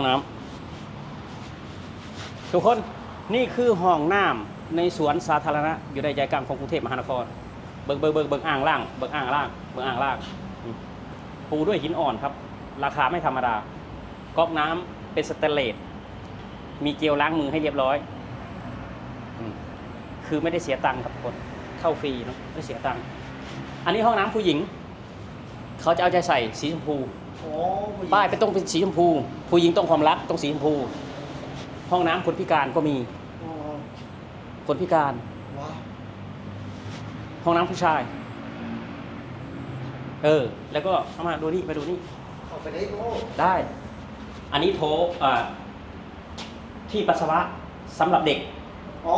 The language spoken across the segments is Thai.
ห้องน้ำทุกคนนี่คือห้องน้ำในสวนสาธารณะ อยู่ในใจกลางของกรุงเทพมหานคร เบิกเบิกเบิกเบิกอ่างล่างเบิกอ่างล่างเบิกอ่างล่างปูด้วยหินอ่อนครับ ราคาไม่ธรรมดาก๊อกน้ำเป็นสเตนเลสมีเจลล้างมือให้เรียบร้อย คือไม่ได้เสียตังค์ครับทุกคนเข้าฟรีเนาะไม่เสียตังค์อันนี้ห้องน้ำผู้หญิง เขาจะเอาใจใส่สีชมพู ป้ายเป็นต้องเป็นสีชมพู ผู้หญิงต้องความรักต้องสีชมพู ห้องน้ำคนพิการก็มีโอ้คนพิการ ว้าวห้องน้ำผู้ชาย เออ แล้วก็เข้ามาดูนี่มาดูนี่เข้าไปได้โอ้ได้ อันนี้โถอ่าที่ปัสสาวะสำหรับเด็กโอ้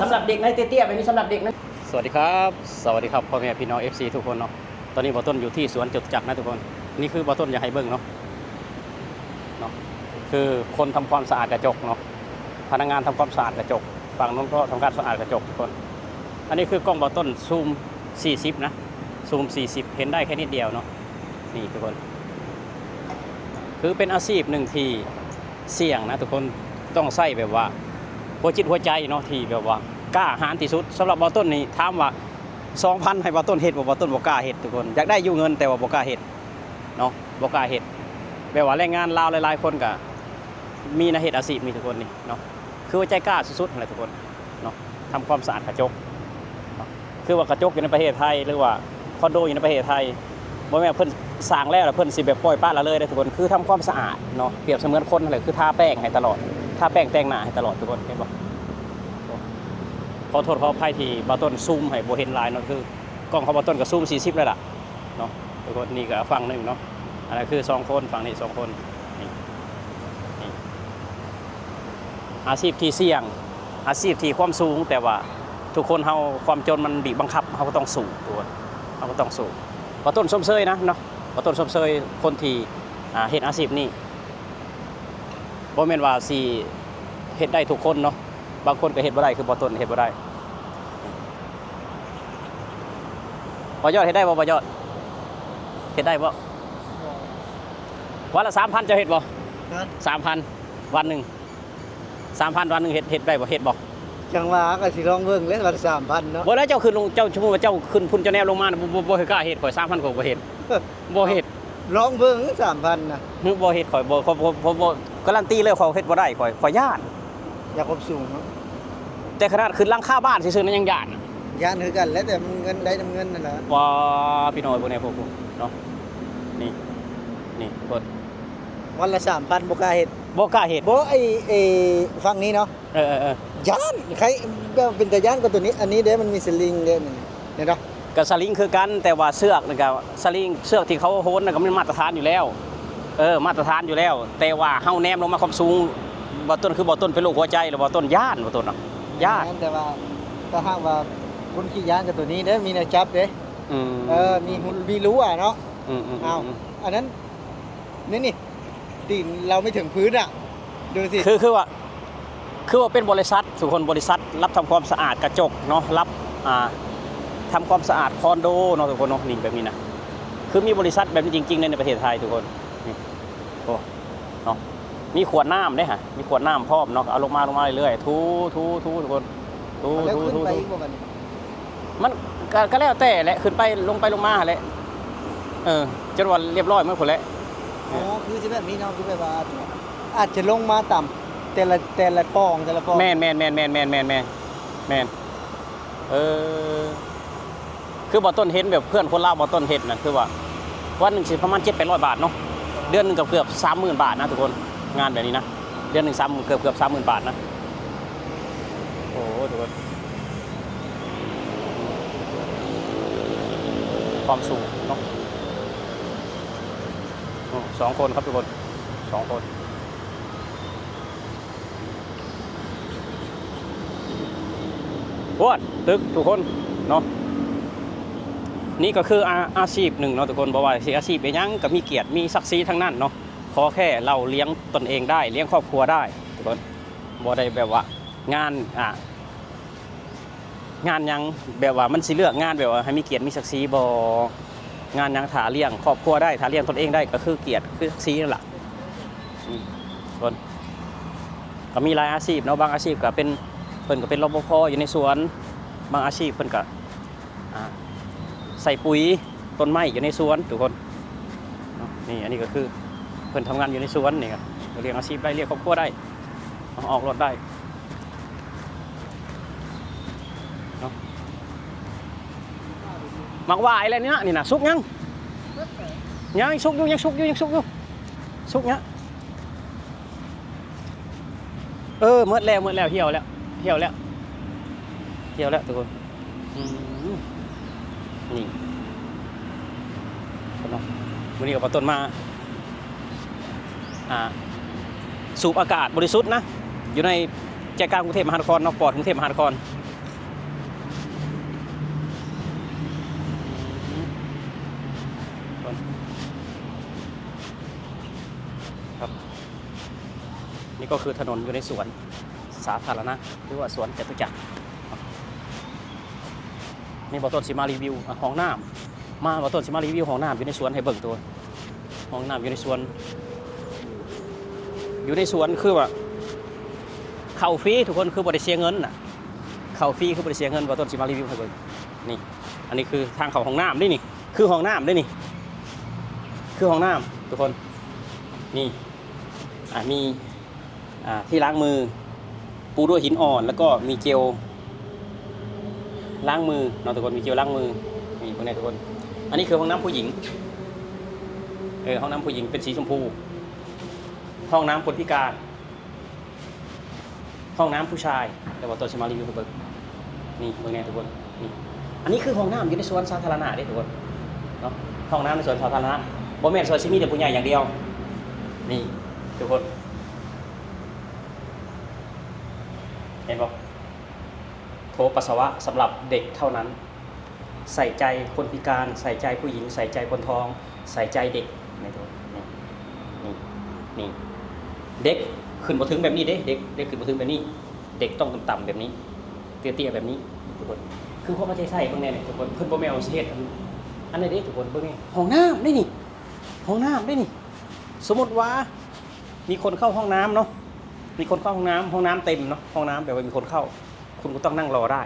สำหรับเด็กในเตี้ยๆแบบนี้สำหรับเด็กนะ สวัสดีครับ สวัสดีครับพ่อแม่พี่น้อง FC ทุกคนเนาะ ตอนนี้บอต้นอยู่ที่สวนจตุจักรนะทุกคน นี่คือบอต้นอยากให้เบิ้งเนาะเนาะคือคนทำความสะอาดกระจกเนาะพนักงานทำความสะอาดกระจกฝั่งนู้นก็ทำการสะอาดกระจกทุกคน อันนี้คือกล้องบอต้นซูม 40 นะซูม 40 เห็นได้แค่นิดเดียวเนาะนี่ทุกคน คือเป็นอาชีพหนึ่งที่เสี่ยงนะทุกคนต้องใส่แบบว่าหัวจิตหัวใจเนาะที่แบบว่ากล้าหาญที่สุดสำหรับบอต้นนี่ถามว่า2,000ให้บอต้นเฮ็ดบ่บอต้นบ่กล้าเฮ็ดทุกคนอยากได้อยู่เงินแต่ว่าบ่กล้าเฮ็ด เนาะบ่กล้าเฮ็ดแบบว่าแรงงานลาวหลายๆคนก็มีนะเฮ็ดอาชีพมีทุกคนนี่เนาะคือว่าใจกล้าสุดๆนั่นแหละทุกคนเนาะทำความสะอาดกระจก คือว่ากระจกอยู่ในประเทศไทยหรือว่าคอนโดอยู่ในประเทศไทยบ่แม่เพิ่นสร้างแล้วเพิ่นสิแบบปล่อยปละละเลยเด้ทุกคนคือทำความสะอาดเนาะเปรียบเสมือนคนนั่นแหละคือทาแป้งให้ตลอดทาแป้งแต่งหน้าให้ตลอดทุกคนเห็นบ่ขอโทษขออภัยที่บาต้นซูมให้โบเห็นลน์เนาะคือกล้องเของบาต้นก็ซูม40แล้วล่ะเนาะ ทุกคนนี่ก็ฝั่งหนึ่งเนาะอันนั้นคือสองคนฝั่งนี้สองคนนี่นี่อาชีพที่เสี่ยง อาชีพที่ความสูงแต่ว่าทุกคนเฮาความจนมันบีบบังคับเฮาก็ต้องสู้ตัวเฮาก็ต้องสู้บาต้นส้มเซยนะเนาะบาต้นส้มเซยคนที่เฮ็ดอาชีพนี้บ่แม่นว่าสิเฮ็ดได้ทุกคนเนาะบางคนก็เห็ดบ่ได้คือบ่ต้นเห็ดบ่ได้บ่ยอดเห็ดได้บ่บ่ยอด เห็ดได้บ่วันละ3,000จะเห็ดบ่นั่น3,000วันหนึง3,000วันหนึงเห็ดเห็ดได้บ่เห็ดบ่จังหวะก็สิลองเบิ่งเลยวันสามพันเนาะบ่แล้วเจ้าขึ้นลงเจ้าชั่วโมงว่าเจ้าขึ้นพุ่นเจ้าแนวลงมาน่ะบ่บ่บ่ให้กล้าเห็ดข่อย3,000ข่อยบ่เห็ดบ่เห็ดลองเบิ่งสามพันนะฮึบ่เห็ดข่อยบ่ข่อยบ่บ่บ่การันตีเลยข่อยเฮ็ดบ่ได้ข่อยข่อยย่านอยากครบสูงเนาะแต่ขนาดขึ้นหลังคาบ้านซื่อๆนั้นยังย่าน ย่านคือกันแล้วแต่เงินได้น้ำเงินนั่นแหละว่าพี่น้อยพวกนี้พวกผมเนาะนี่นี่ทุกคนวันละสามพันบกล้าเห็ดบ่กล้าเห็ดโบไอไอฝั่งนี้เนาะเออเออเออย่านใครก็เป็นแต่ย่านก็ตัวนี้ อันนี้เด้มันมีสลิงเด้มันเนี่ยเนาะกับสลิงคือกันแต่ว่าเสือกนี่ก็สลิงเสือกที่เขาโหนน่ะก็มันมาตรฐานอยู่แล้ว เออมาตรฐานอยู่แล้ว แต่ว่าเฮาแนมลงมาความสูงบ่ต้นคือบ่ต้นเป็นโรคหัวใจหรือบ่ต้นย่านบ่ต้นเนาะย่านแต่ว่าถ้าหากว่า คนขี้ย่านกับตัวนี้เด้มีแนวจับเด้อืมเออมีหุ่นมีรู้อะเนาะอืมอืมอ้าวอันนั้นนี่นี่ตีนเราไม่ถึงพื้นอะดูสิคือคือว่า คือว่าเป็นบริษัททุกคนบริษัท รับทำความสะอาดกระจกเนาะรับอ่าทำความสะอาดคอนโดเนาะทุกคนเนาะนี่แบบนี้นะคือมีบริษัทแบบนี้จริงๆในประเทศไทยทุกคนนี่โอ้เนาะมีขวดน้ำด้วยฮะมีขวดน้ำพร้อมเนาะเอาลงมาลงมาเรื่อยๆทูทูทูทุกคนทูแล้วทูขึ้นทูไปทู อีกบ่กัน มันก็ก็แล้วแต่แหละขึ้นไปลงไปลงมาแหละเออจนวันเรียบร้อยเมื่อคนแหละอ๋อคือจะแบบนี้เนาะคือแบบว่า อาจจะลงมาต่ำแต่ละแต่ละปองแต่ละปองแมนแมนแมนแมนแมนแมนแมนแมนเออคือบอต้นเห็นแบบเพื่อนคนลาวบอต้นเห็นนะคือว่าวันหนึ่งสิประมาณเจ็ดแปดร้อยบาทเนาะเดือนหนึ่งกับเกือบสามหมื่นบาทนะทุกคนงานแบบนี้นะเดือนหนึ่งสามเกือบเกือบสามหมื่นบาทนะโอ้โหทุกคน ความสูงเนาะสองคนครับทุกคนสองคนโอ้ยตึกทุกคนเนาะนี่ก็คืออาอาชีพหนึ่งเนาะทุกคนบอกว่าสิอาชีพเป็นยังก็มีเกียรติมีศักดิ์ศรีทั้งนั้นเนาะขอแค่เราเลี้ยงตนเองได้ เลี้ยงครอบครัวได้ทุกคนบ่ได้แบบว่างานอ่า งานยังแบบว่ามันสิเลือกงานแบบว่าให้มีเกียรติมีศักดิ์ศรีบ่งานยังถาเลี้ยงครอบครัวได้ถาเลี้ยงตนเองได้ก็คือเกียรติคือศักดิ์ศรีนั่นแหละอืมคนก็มีหลายอาชีพเนาะบางอาชีพก็เป็นเพิ่นก็เป็นรปภอยู่ในสวน บางอาชีพเพิ่นก็ใส่ปุ๋ยต้นไม้อยู่ในสวนทุกคนนี่อันนี้ก็คือเพิ่นทำงานอยู่ในสวนนี่ครับเรียกอาชีพได้เรียกครอบครัวได้ออกรถได้เนาะ มักว่าอะไรเนี่ยนี่นะสุกยังยังสุกอยู่ยังสุกอยู่ยังสุกอยู่สุกเนี้ยเออเมื่อแล้วเมื่อแล้วเหี่ยวแล้วเหี่ยวแล้วเที่ยวแล้วทุกคนนี่คนเนาะวันนี้กับปต้นมาอ่าสูบอากาศบริสุทธิ์นะอยู่ในใจกลางกรุงเทพมหานครนอกปอดกรุงเทพมหานครคนครับ นี่ก็คือถนนอยู่ในสวนสาธารณะหรือว่าสวนจตุจักรนี่บอต้นสิมารีวิวห้องน้ำมาบอต้นสิมารีวิวห้องน้ำอยู่ในสวนให้เบิ่งตัวห้องน้ำอยู่ในสวน อยู่ในสวนคือว่าเข่าฟรีทุกคนคือบริเสียเงินน่ะเข่าฟรีคือบริเสียเงินบอต้นสิมารีวิวให้เบิ่งนี่อันนี้คือทางเข้าห้องน้ำนี่นี่ คือห้องน้ำนี่นี่ คือห้องน้ำทุกคนนี่อ่ามี ที่ล้างมือ ปูด้วยหินอ่อน แล้วก็มีเจลล้างมือเนาะทุกคนมีเจลล้างมือนี่พวกนี้ทุกคน อันนี้คือห้องน้ำผู้หญิงเออห้องน้ำผู้หญิงเป็นสีชมพู ห้องน้ำคนพิการ ห้องน้ำผู้ชายแต่ว่าตัวชมารีวิวให้เบิกนี่พวกนี้ทุกคนนี่อันนี้คือห้องน้ำอยู่ในสวนสาธารณะเด้ทุกคนเนาะห้องน้ำในสวนสาธารณะบ่แม่นสวนชิมีแต่ผู้ใหญ่อย่างเดียว นี่ทุกคน เห็นปะโถปัสสาวะสำหรับเด็กเท่านั้น ใส่ใจคนพิการ ใส่ใจผู้หญิง ใส่ใจคนท้อง ใส่ใจเด็กในตัวนี่นี่นี่เด็กขึ้นมาถึงแบบนี้เด็กเด็กเด็กขึ้นมาถึงแบบนี้ เด็กต้องต่ำๆแบบนี้ เตี้ยๆแบบนี้ทุกคนคือความเข้าใจใส่เบิ่งแน่เนี่ยทุกคนเพิ่นบ่แม่เอาสิเฮ็ดอันนี้เด้ทุกคนเบิ่งนี่ห้องน้ำนี่นี่ห้องน้ำนี่นี่ สมมติว่ามีคนเข้าห้องน้ำเนาะ มีคนเข้าห้องน้ำห้องน้ำเต็มเนาะห้องน้ำแบบว่ามีคนเข้า คุณก็ต้องนั่งรอได้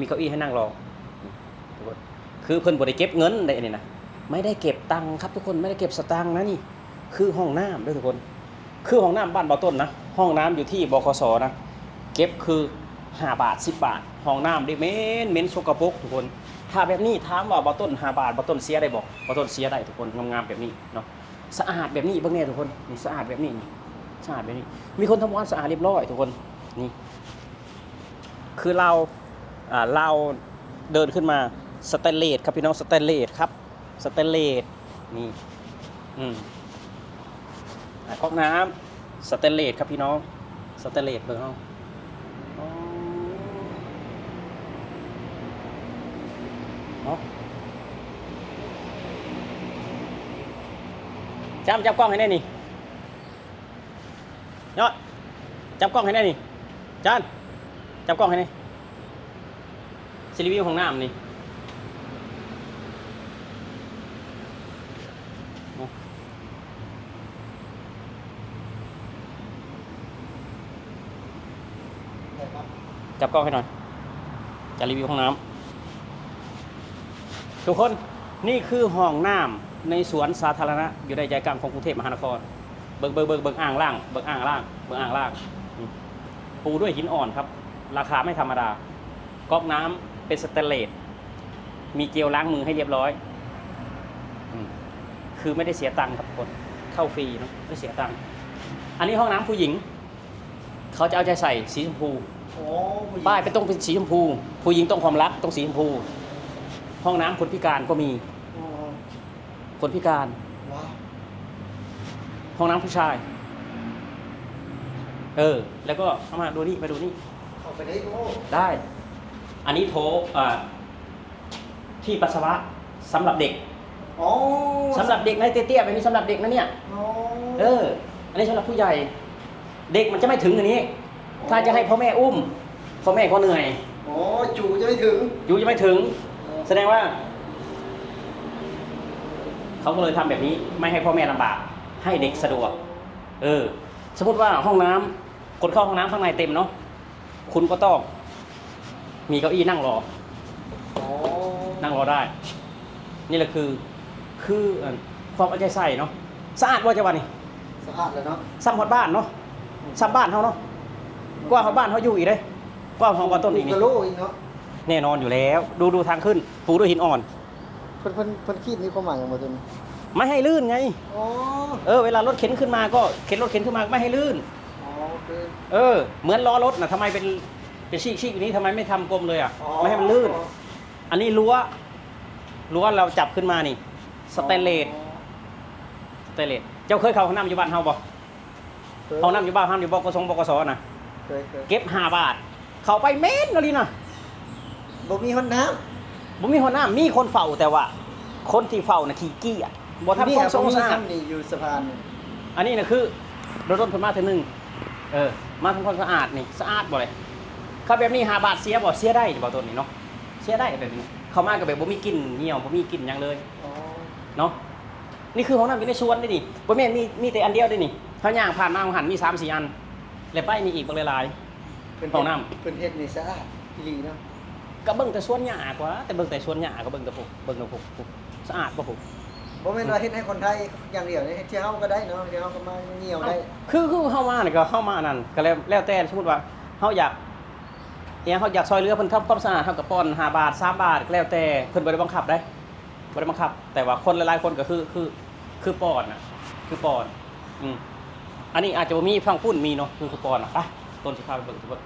มีเก้าอี้ให้นั่งรอ คือเพิ่นบ่ได้เก็บเงินได้อันนี้นะไม่ได้เก็บตังค์ครับทุกคนไม่ได้เก็บสตังค์นะนี่ คือห้องน้ำด้วยทุกคน คือห้องน้ำบ้านเบาต้นนะห้องน้ำอยู่ที่บคสนะเก็บคือ 5 บาท 10 บาท ห้องน้ำได้เหม็นเหม็นสกปรกทุกคน ถ้าแบบนี้ถามว่าเบาต้น 5 บาทเบาต้นเสียได้บอกเบาต้นเสียได้ทุกคนงามๆแบบนี้เนาะสะอาดแบบนี้เบ้างเนี่ยทุกคนนี่สะอาดแบบนี้นี่ สะอาดแบบนี้ มีคนทำความสะอาดเรียบร้อยทุกคนนี่คือเราอ่าเราเดินขึ้นมาสแตนเลสครับพี่น้องสแตนเลสครับสแตนเลสนี่อืมอ่าก๊อกน้ำสแตนเลสครับพี่น้องสแตนเลสเบอร์ห้องจำจับกล้องให้แน่นี่ ยอด จับกล้องให้แน่นี่จานจับกล้องให้แน่ซีรีวิวของน้ำนี่จับกล้องให้หน่อย จะรีวิวห้องน้ำทุกคนนี่คือห้องน้ำในสวนสาธารณะ อยู่ในใจกลางของกรุงเทพมหานคร เบิ่งเบิ่งเบิ่งเบิ่งอ่างล่างเบิ่งอ่างล่างเบิ่งอ่างล่างอืมปูด้วยหินอ่อนครับ ราคาไม่ธรรมดาก๊อกน้ำเป็นสแตนเลสมีเจลล้างมือให้เรียบร้อยอมคือไม่ได้เสียตังค์ครับทุกคนเข้าฟรีเนอะไม่เสียตังค์อันนี้ห้องน้ำผู้หญิง เขาจะเอาใจใส่สีชมพูโอ้ผู้หญิงป้ายไปต้องเป็นสีชมพู ผู้หญิงต้องความรักต้องสีชมพู ห้องน้ำคนพิการก็มีอ๋อคนพิการว้าว ห้องน้ำผู้ชาย เออ แล้วก็เอามาดูนี่มาดูนี่เข้าไปได้โอ้ได้ อันนี้โถอ่าที่ปัสสาวะสำหรับเด็กอ๋อสำหรับเด็กนะเตี้ยๆแบบนี้สำหรับเด็กนะเนี่ยอ๋อเออ อันนี้สำหรับผู้ใหญ่ เด็กมันจะไม่ถึงอันนี้ ถ้าจะให้พ่อแม่อุ้ม พ่อแม่ก็เหนื่อยอ๋อจูจะไม่ถึงอยู่จะไม่ถึง แสดงว่า เขาก็เลยทำแบบนี้ ไม่ให้พ่อแม่ลำบาก ให้เด็กสะดวก เออ สมมติว่าห้องน้ำคนเข้าห้องน้ำข้างในเต็มเนาะคุณก็ต้อง มีเก้าอี้นั่งรออ๋อนั่งรอได้ นี่แหละคือคือเอิ่นความเอาใจใส่เนาะสะอาดว่าจะวันนี้สะอาดเลยเนาะซ้ำฮอดบ้านเนาะซ้ำบ้านเขาเนาะกว่าฮอดบ้านเขาอยู่อีกเด้กว่าห้องว่าต้นอีกกนี่ระโหลกอีกเนาะแน่นอนอยู่แล้ว ดูดูทางขึ้นปูด้วยหินอ่อนเพิ่นเพิ่นเพิ่นคิดนี่ความหมายอย่างบ่ตัวนี้ ไม่ให้ลื่นไงอ๋อเออเวลารถเข็นขึ้นมาก็เข็นรถเข็นขึ้นมาไม่ให้ลื่น อ๋อโอเค เออ เหมือนล้อรถนะทำไมเป็นเป็นชีกชีกอย่างนี้ทำไมไม่ทำกลมเลยอะไม่ให้มันลื่น อันนี้รั้วรั้วเราจับขึ้นมานี่สเตนเลสสเตนเลสเจ้าเคยเข้าห้องน้ำอยู่บ้านเฮาบ่เคยห้องน้ำอยู่บ้านเฮาอยู่บกสงบกสนะเคยเคยเก็บห้าบาท เข้าไปเมตรเลยนะบ่มีห้องน้บ่มีห้องน้ำมีคนเฝ้าแต่ว่า คนที่เฝ้าน่ะขี้เกียจ บ่ำทำความสะบ่มีอาดซ้ำนี่อยู่สะพานนี่อันนี้นะคือรถรถเพิ่นมาเทื่อหนึงเออมาทำความสะอาดนี่สะอาดบ่เลยถ้าแบบนี้หาบาทเสียบ่เสียได้บ่ตัวนี้เนาะเสียได้แบบนี้เข้ามาก็แบบบ่มีกลิ่นเหี่ยวบ่มีกลิ่นหยังเลยอ๋อเนาะนี่คือห้องน้ำอยู่ในสวนนี่นี่บ่แม่นมีมีแต่อันเดียวเด้นี่เขาย่างผ่านมาหันมี3 4อันแล้วไปมีอีกบางหลายเพิ่นห้องน้เพิ่นเฮ็ดนี่สะอาดอีหลีเนาะๆก็เบิ่งแต่สวนหญ้ากว่าแต่เบิ่งแต่สวนหญ้าก็เบิ่งแต่พวกเบิ่งแต่พวกพวกสะอาดบ่พวก บ่แม่นว่าเฮ็ดให้คนไทยอย่างเดียวนี่เฮ็ดที่เฮาก็ได้เนาะที่เฮาก็มาเหี่ยวได้ คือคือเฮามานี่ก็เฮามานั่นก็แล้วแล้วแต่สมมุติว่าเฮาอยากเนี่ยเฮาอยากซอยเหลือเพิ่นทำความสะอาดเฮาก็ป้อน5บาท3บาทก็แล้วแต่เพิ่นบ่ได้บังคับได้บ่ได้บังคับ แต่ว่าคนหลายๆคนก็คือคือคือป้อนน่ะคือป้อนอืมอันนี้อาจจะบ่มีฟังปุ้นมีเนาะคือคือป้อนน่ะไปต้นสิพาไปเบิ่งทุกคน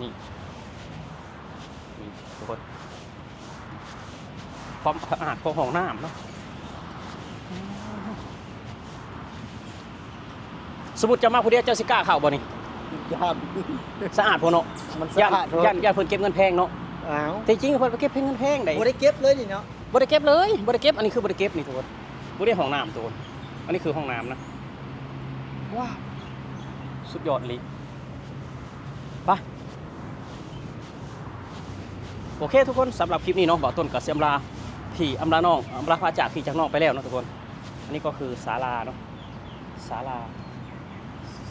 นี่นี่ทุกคน ความสะอาดของห้องน้ำเนาะสมมุติจะมาผู้เดียวเจ้าสิกล้าเข้าบ่นี่ยอดสะอาดพอเนาะมันย่าสะอาดนย่านย่านเพิ่นเก็บเงินแพงเนาะอ้าวแต่จริงๆเพิ่นไปเก็บเงินแพงได้บ่ได้เก็บเลยนี่เนาะบ่ได้เก็บเลยบ่ได้เก็บอันนี้คือบ่ได้เก็บนี่ทุกคนบ่ได้ห้องน้ำทุกคนอันนี้คือห้องน้ำนะว้าวสุดยอดเลยไปโอเคทุกคนสำหรับคลิปนี้เนาะบอกต้นกับเสียมลา ที่อำลาน้องอำลาพระจากที่จากน้องไปแล้วนะทุกคน อันนี้ก็คือศาลาเนาะศาลา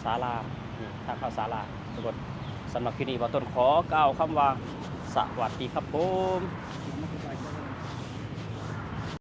ศาลานี่ทางเข้าศาลาทุกคนสำหรับคลิปนี้บอต้นขอกล่าวคำว่าสวัสดีครับผม